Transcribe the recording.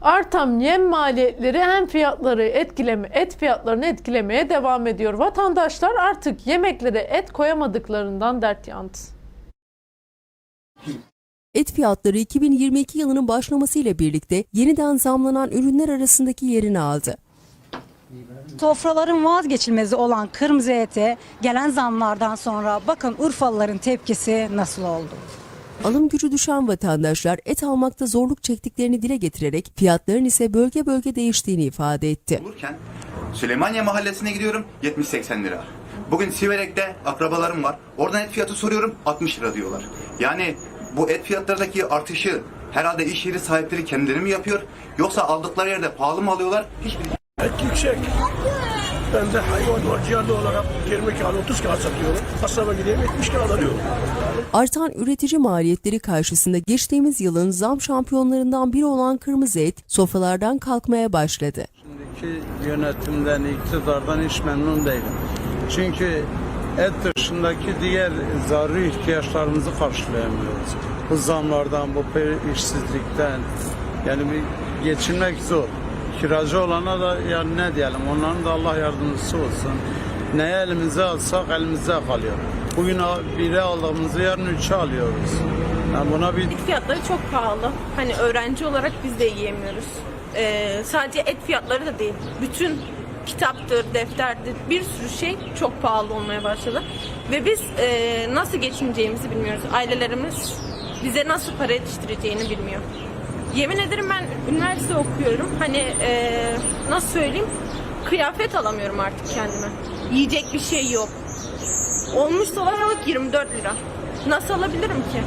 Artan yem maliyetleri hem fiyatları etkileme, et fiyatlarını etkilemeye devam ediyor. Vatandaşlar artık yemeklere et koyamadıklarından dert yandı. Et fiyatları 2022 yılının başlamasıyla birlikte yeniden zamlanan ürünler arasındaki yerini aldı. Sofraların vazgeçilmezi olan kırmızı ete gelen zamlardan sonra bakın Urfalıların tepkisi nasıl oldu? Alım gücü düşen vatandaşlar et almakta zorluk çektiklerini dile getirerek fiyatların ise bölge bölge değiştiğini ifade etti. Olurken Süleymaniye Mahallesi'ne gidiyorum 70-80 lira. Bugün Siverek'te akrabalarım var. Oradan et fiyatı soruyorum 60 lira diyorlar. Yani bu et fiyatlarındaki artışı herhalde iş yeri sahipleri kendileri mi yapıyor? Yoksa aldıkları yerde pahalı mı alıyorlar? Hiçbir Et yüksek. Ben de hayvancılığı olarak 20 kilo 30 kilo satıyorum. Kasaba gideyim 70 kilo alıyorum. Artan üretici maliyetleri karşısında geçtiğimiz yılın zam şampiyonlarından biri olan kırmızı et sofralardan kalkmaya başladı. Şimdiki yönetimden, iktidardan hiç memnun değilim. Çünkü et dışındaki diğer zaruri ihtiyaçlarımızı karşılayamıyoruz. Bu zamlardan, bu işsizlikten yani bir geçinmek zor. Kiracı olana da yani ne diyelim onların da Allah yardımcısı olsun. Neye elimize alsak elimizde kalıyor. Bugün biri aldığımızı yarın üçe alıyoruz. Yani buna bir Et fiyatları çok pahalı. Hani öğrenci olarak biz de yiyemiyoruz. Ee, sadece et fiyatları da değil. Bütün kitaptır, defterdir, bir sürü şey çok pahalı olmaya başladı. Ve biz e, nasıl geçineceğimizi bilmiyoruz. Ailelerimiz bize nasıl para yetiştireceğini bilmiyor. Yemin ederim ben üniversite okuyorum. Hani e, nasıl söyleyeyim? Kıyafet alamıyorum artık kendime. Yiyecek bir şey yok. Olmuş salatalık 24 lira. Nasıl alabilirim ki?